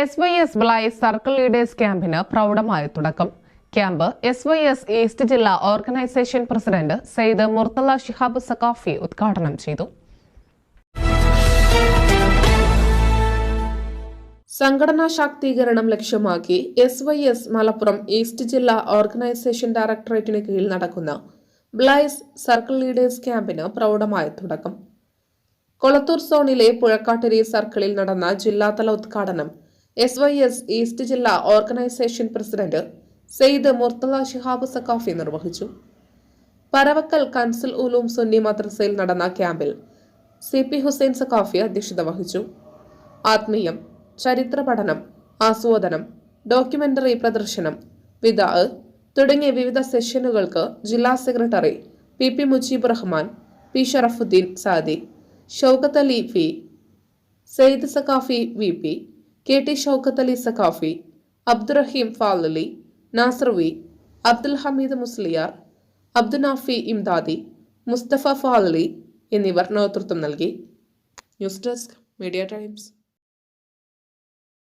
S Y S ബ്ലൈ circle leaders ക്യാമ്പിന് പ്രൗഢമായ തുടക്കം. Camp S Y S east ജില്ലാ ഓർഗനൈസേഷൻ പ്രസിഡന്റ് സെയ്ദ് മുർത്തല ഷിഹാബ് സക്കാഫി ഉദ്ഘാടനം ചെയ്തു. സംഘടനാ ശാക്തീകരണം ലക്ഷ്യമാക്കി S Y S Malappuram east ജില്ലാ ഓർഗനൈസേഷൻ ഡയറക്ടറേറ്റിന് കീഴിൽ നടക്കുന്ന ബ്ലൈസ് സർക്കിൾ ലീഡേഴ്സ് ക്യാമ്പിന് പ്രൗഢമായ തുടക്കം. കൊളത്തൂർ സോണിലെ പുഴക്കാട്ടിരി സർക്കിളിൽ നടന്ന ജില്ലാതല ഉദ്ഘാടനം എസ് വൈ എസ് ഈസ്റ്റ് ജില്ലാ ഓർഗനൈസേഷൻ പ്രസിഡന്റ് സെയ്ദ് മുർത്തല ഷിഹാബ് സക്കാഫി നിർവഹിച്ചു. പരവക്കൽ കൻസൽ ഉലൂം സുന്നി മദ്രസയിൽ നടന്ന ക്യാമ്പിൽ സി പി ഹുസൈൻ സക്കാഫി അധ്യക്ഷത വഹിച്ചു. ആത്മീയം ചരിത്ര പഠനം ആസ്വാദനം ഡോക്യുമെന്ററി പ്രദർശനം വിദാ തുടങ്ങിയ വിവിധ സെഷനുകൾക്ക് ജില്ലാ secretary P P Mujeeb Rahman P Sharafuddeen Saadi Shoukath Ali P Sayed Saqafi V P K T Shoukath Saqafi Abdurahim Falali Nasar V Abdul Hameed Musliyar Abdunafi Imdadi Musthafa Falali എന്നിവർ നേതൃത്വം നൽകി. News desk media times.